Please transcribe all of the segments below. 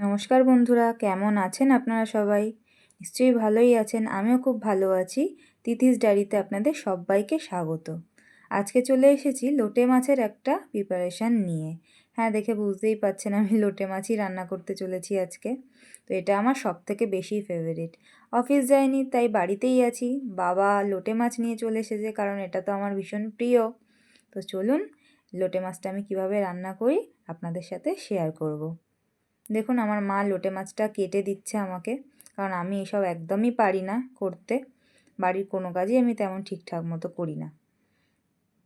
নমস্কার বন্ধুরা, কেমন আছেন আপনারা সবাই? নিশ্চয়ই ভালোই আছেন, আমিও খুব ভালো আছি। তিথিস ডায়েরিতে আপনাদের সবাইকে স্বাগত। আজকে চলে এসেছি লোটে মাছের একটা প্রিপারেশান নিয়ে। হ্যাঁ দেখে বুঝতেই পাচ্ছেন আমি লোটে মাছই রান্না করতে চলেছি আজকে। তো এটা আমার সব থেকে বেশি ফেভারিট অফিস যাইনি, তাই বাড়িতেই আছি। বাবা লোটে মাছ নিয়ে চলে এসেছে, কারণ এটা তো আমার ভীষণ প্রিয়। তো চলুন, লোটে মাছটা আমি কীভাবে রান্না করি আপনাদের সাথে শেয়ার করব। দেখুন, আমার মা লোটে মাছটা কেটে দিচ্ছে আমাকে। কারণ আমি এসব একদমই পারি না করতে। বাড়ির কোনো কাজই আমি তেমন ঠিকঠাক মতো করি না।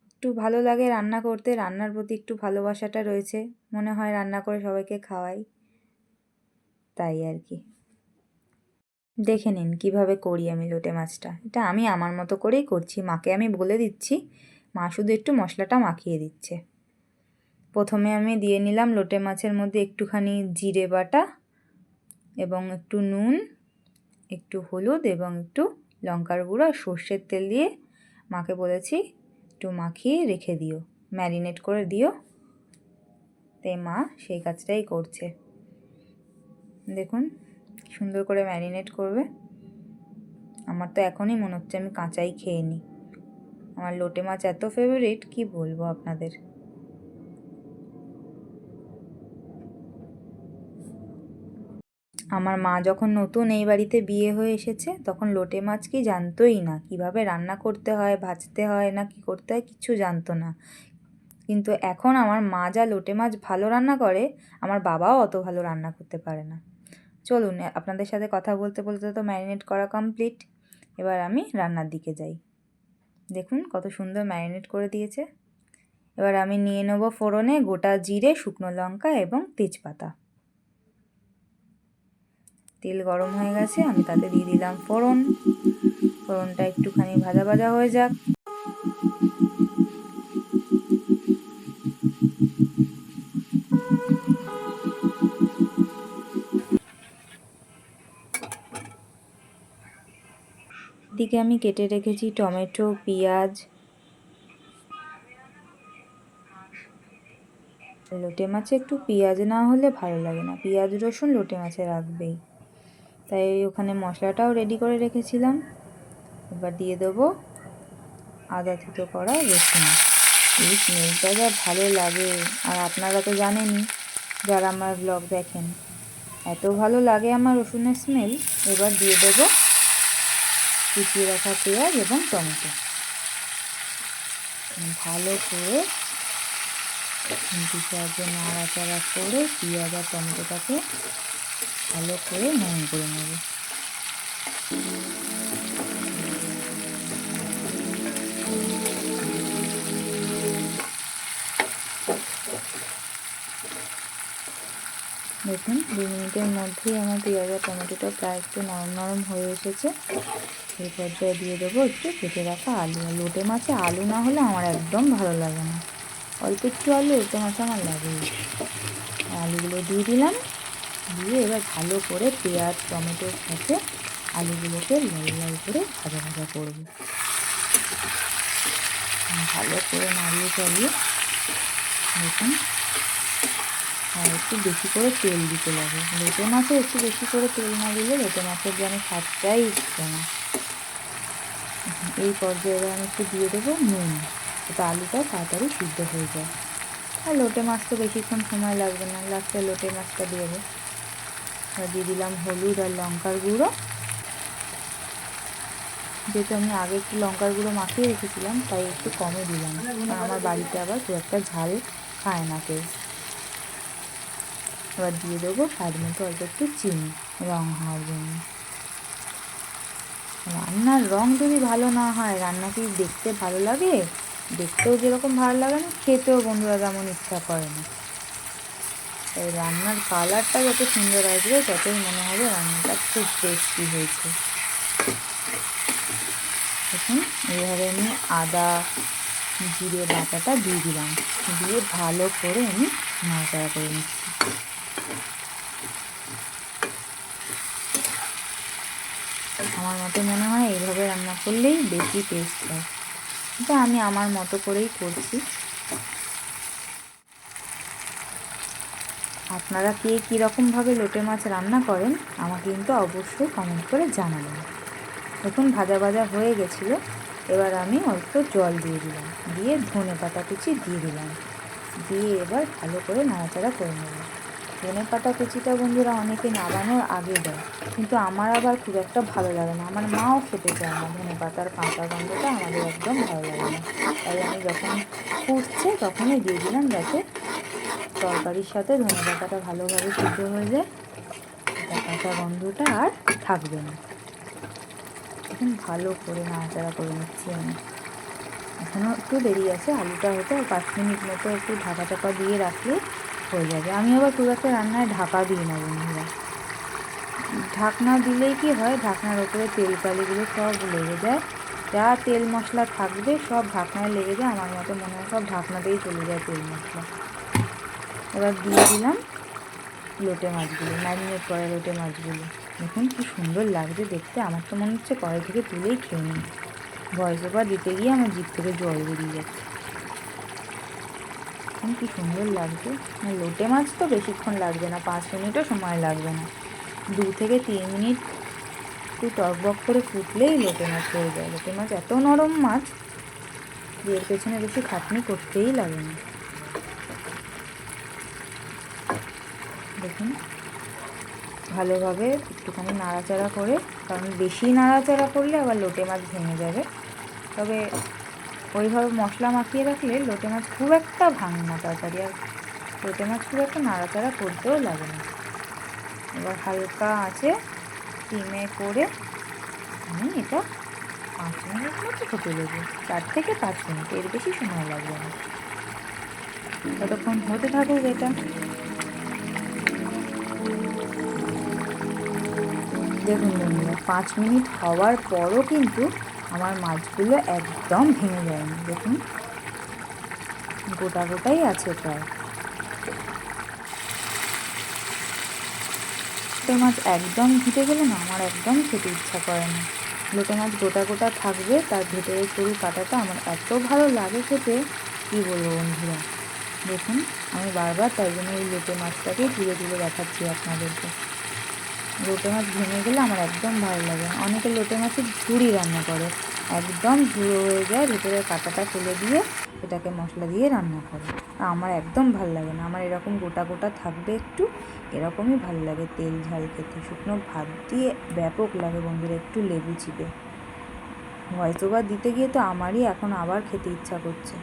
একটু ভালো লাগে রান্না করতে। রান্নার প্রতি একটু ভালোবাসাটা রয়েছে। মনে হয় রান্না করে সবাইকে খাওয়াই। তাই আর কি। দেখে নিন, কীভাবে করি আমি লোটে মাছটা। এটা আমি আমার মতো করেই করছি। মাকে আমি বলে দিচ্ছি, মা শুধু একটু মশলাটা মাখিয়ে দিচ্ছে। প্রথমে আমি দিয়ে নিলাম লোটে মাছের মধ্যে একটুখানি জিরে বাটা এবং একটু নুন, একটু হলুদ এবং একটু লঙ্কার গুঁড়ো আর সর্ষের তেল দিয়ে মাকে বলেছি, একটু মাখিয়ে রেখে দিও, ম্যারিনেট করে দিও। তাই মা সেই কাজটাই করছে। দেখুন, সুন্দর করে ম্যারিনেট করবে। আমার তো এখনই মনে হচ্ছে আমি কাঁচাই খেয়ে নিই। আমার লোটে মাছ এত ফেভারিট কি বলব আপনাদের? আমার মা যখন নতুন এই বাড়িতে বিয়ে হয়ে এসেছে, তখন লোটে মাছ কি জানতোই না। কীভাবে রান্না করতে হয়, ভাজতে হয় না কি করতে হয় কিছু জানতো না। কিন্তু এখন আমার মা যা লোটে মাছ ভালো রান্না করে, আমার বাবাও অত ভালো রান্না করতে পারে না। চলুন আপনাদের সাথে কথা বলতে বলতে তো ম্যারিনেট করা কমপ্লিট। এবার আমি রান্নার দিকে যাই। দেখুন কত সুন্দর ম্যারিনেট করে দিয়েছে। এবার আমি নিয়ে নেব ফোড়নে গোটা জিরে, শুকনো লঙ্কা এবং তেজপাতা। তেল গরম হয়ে গেছে, আমি তাতে দিয়ে দিলাম ফোড়ন। ফোড়নটা একটুখানি ভাজা ভাজা হয়ে যাক। দিকে আমি কেটে রেখেছি টমেটো, পেঁয়াজ। লোটে মাছে একটু পেঁয়াজ না হলে ভালো লাগে না। পেঁয়াজ, রসুন লোটে মাছে রাখবেই। তাই ওখানে মশলাটাও রেডি করে রেখেছিলাম। এবার দিয়ে দেবো আদা থেতো করা রসুন। এই স্মেলটা যা ভালো লাগে, আর আপনারা তো জানেনই, যারা আমার ব্লগ দেখেন, এত ভালো লাগে আমার রসুনের স্মেল এবার দিয়ে দেবো কুচিয়ে রাখা পেঁয়াজ এবং টমেটো। ভালো করে খুন্তি সাহায্যে নাড়াচাড়া করে পেঁয়াজ আর টমেটোটাকে ভালো করে নরম করে নেব। দেখুন দু মিনিটের মধ্যেই আমার পেঁয়াজ টমেটোটা প্রায় একটু নরম নরম হয়ে এসেছে। এই পর্যায়ে দিয়ে দেবো একটু কেটে রাখা আলু। লোটে মাছে আলু না হলে আমার একদম ভালো লাগে না। অল্প একটু আলু লোটে মাছে আমার লাগে আলুগুলো দিয়ে দিলাম। দিয়ে এবার ভালো করে পেঁয়াজ, টমেটোর সাথে আলুগুলোকে লাল লাল করে ভাজা ভাজা করব। ভালো করে নাড়িয়ে চালিয়ে দেখুন, আর একটু বেশি করে তেল দিতে লাগে। লোটে মাছে একটু বেশি করে তেল না দিলে লোটে মাছের যেন স্বাদটাই উঠছে না। এই পর্যায়ে এবার আমি একটু দিয়ে দেবো নুন। যাতে আলুটা তাড়াতাড়ি সিদ্ধ হয়ে যায়। আর লোটে মাছ তো বেশিক্ষণ সময় লাগবে না, লাস্টে লোটে মাছটা দিয়ে দেবো। দিয়ে দিলাম হলুদ আর লঙ্কার গুঁড়ো। যেহেতু আমি আগে একটু লঙ্কার গুঁড়ো মাখিয়ে রেখেছিলাম, তাই একটু কমে দিলাম। কারণ আমার বাড়িতে আবার খুব একটা ঝাল খায় না কেউ। এবার দিয়ে দেবো স্বাদ মতো অল্প একটু চিনি, রং হওয়ার জন্য। রান্নার রং যদি ভালো না হয়, রান্না কি দেখতে ভালো লাগে? দেখতেও যেরকম ভালো লাগে না, খেতেও বন্ধুরা তেমন ইচ্ছা করে না। তাই রান্নার কালারটা যত সুন্দর আসবে, ততই মনে হবে রান্নাটা খুব টেস্টি হয়েছে। দেখুন, এইভাবে আমি আদা, জিরে, বাটাটা দিয়ে দিলাম। দিয়ে ভালো করে আমি নাড়াচাড়া করে নিচ্ছি। আমার মতে মনে হয় এইভাবে রান্না করলেই বেশি টেস্ট হয়। এটা আমি আমার মতো করেই করছি। আপনারা কে কীরকমভাবে লোটে মাছ রান্না করেন, আমাকে কিন্তু অবশ্যই কমেন্ট করে জানাবেন। দেখুন, ভাজা ভাজা হয়ে গেছিল। এবার আমি অল্প জল দিয়ে দিলাম। দিয়ে ধনে পাতা কুচি দিয়ে দিলাম। দিয়ে এবার ভালো করে নাড়াচাড়া করে নেব। ধনে পাতা কুচিটা বন্ধুরা অনেকে নাড়ানোর আগে দেয়, কিন্তু আমার আবার খুব একটা ভালো লাগে না। আমার মাও খেতে চায় না। ধনে পাতার কাঁচা গন্ধটা আমাদের একদম ভালো লাগে না। তাই আমি যখন ফুটছে তখনই দিয়ে দিলাম যাতে তরকারির সাথে ধনে পাতাটা ভালোভাবে সিদ্ধ হয়ে যায়। কাঁচা গন্ধটা আর থাকবে না। এখন ভালো করে নাড়াচাড়া করে নিচ্ছি আমি। এখনও একটু দেরি আছে, আলুটা হতে পাঁচ মিনিট মতো একটু ঢাকা চাপা দিয়ে রাখলে হয়ে যাবে। আমি আবার খুব একটা রান্নায় ঢাকা দিই না বন্ধুরা। ঢাকনা দিলেই কি হয়, ঢাকনার ওপরে তেল কালিগুলো সব লেগে যায়। যা তেল মশলা থাকবে সব ঢাকনায় লেগে যায়। আমার মতো মনে হয় সব ঢাকনাতেই চলে যায় তেল মশলা। এবার দিয়ে দিলাম লোটে মাছগুলো, ম্যারিনেট করা লোটে মাছগুলো। দেখুন কি সুন্দর লাগছে দেখতে, আমার তো মনে হচ্ছে কড়াই থেকে তুলেই খেয়ে নিই। ভয়েস ওভার দিতে গিয়ে আমার জিপ থেকে জল বেরিয়ে যাচ্ছে। দেখুন কি সুন্দর লাগছে। লোটে মাছ তো বেশিক্ষণ লাগবে না, পাঁচ মিনিটও সময় লাগবে না। দু থেকে তিন মিনিট একটু টকবক করে ফুটলেই লোটে মাছ হয়ে যায়। লোটে মাছ এত নরম মাছ এর পেছনে বেশি খাটনি করতেই লাগে না। দেখুন। ভালোভাবে একটুখানি নাড়াচাড়া করে, কারণ বেশি নাড়াচাড়া করলে আবার লোটে মাছ ভেঙে যাবে। তবে ওইভাবে মশলা মাখিয়ে রাখলে লোটে মাছ খুব একটা ভাঙে না তাড়াতাড়ি, আর লোটে মাছ খুব একটা নাড়াচাড়া করতেও লাগে না। এবার হালকা আছে স্টিমে করে আমি এটা পাঁচ মিনিট মতো হতে দেবো চার থেকে পাঁচ মিনিট, এর বেশি সময় লাগবে না। ততক্ষণ হতে থাকুক এটা। দেখুন বন্ধুরা, পাঁচ মিনিট হওয়ার পরও কিন্তু আমার মাছগুলো একদম ভেঙে যায়নি, দেখুন। গোটা গোটাই আছে প্রায়। লোটে মাছ একদম ঘুটে গেলে না, আমার একদম খেতে ইচ্ছা করে না। লোটে মাছ গোটা গোটা থাকবে, তার ভেতরে সরু কাটাটা আমার এত ভালো লাগে খেতে, কী বলব বন্ধুরা? দেখুন, আমি বারবার তাই জন্য এই লোটে মাছটাকেই তুলে তুলে দেখাচ্ছি আপনাদেরকে। লোটে মাছ ভেঙে গেলে আমার একদম ভালো লাগে। অনেকে লোটে মাছের ঝুড়ি রান্না করে। একদম ঝুড়ো হয়ে যায় ভেতরে কাঁটাটা ফেলে দিয়ে এটাকে মশলা দিয়ে রান্না করে। আমার একদম ভালো লাগে না। আমার এরকম গোটা গোটা থাকবে একটু এরকমই ভালো লাগে। তেল ঝাল খেতে। শুকনো ভাত দিয়ে ব্যাপক লাগে বন্ধুরা একটু লেবু চিপে ভয়েস ওভার দিতে গিয়ে তো আমারই এখন আবার খেতে ইচ্ছা করছে।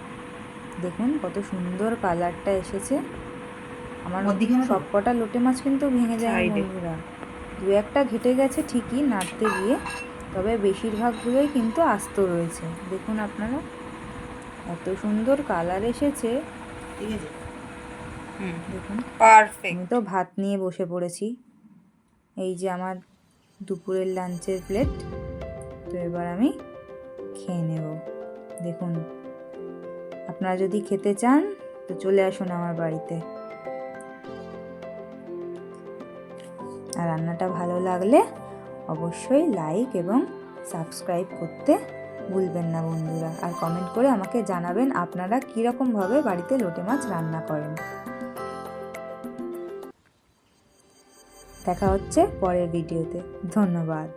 দেখুন কত সুন্দর কালারটা এসেছে। আমার সব কটা লোটে মাছ কিন্তু ভেঙে যায় বন্ধুরা। দু একটা ঘেটে গেছে ঠিকই নাড়তে গিয়ে তবে বেশিরভাগগুলোই কিন্তু আস্ত রয়েছে। দেখুন আপনারা এত সুন্দর কালার এসেছে। ঠিক আছে। হুম দেখুন। পারফেক্ট। আমি তো ভাত নিয়ে বসে পড়েছি। এই যে আমার দুপুরের লাঞ্চের প্লেট তো এবার আমি খেয়ে নেব। দেখুন আপনারা যদি খেতে চান তো চলে আসুন আমার বাড়িতে। আর রান্নাটা ভালো লাগলে অবশ্যই লাইক এবং সাবস্ক্রাইব করতে ভুলবেন না বন্ধুরা। আর কমেন্ট করে আমাকে জানাবেন আপনারা কীরকমভাবে বাড়িতে লোটে মাছ রান্না করেন। দেখা হচ্ছে পরের ভিডিওতে ধন্যবাদ।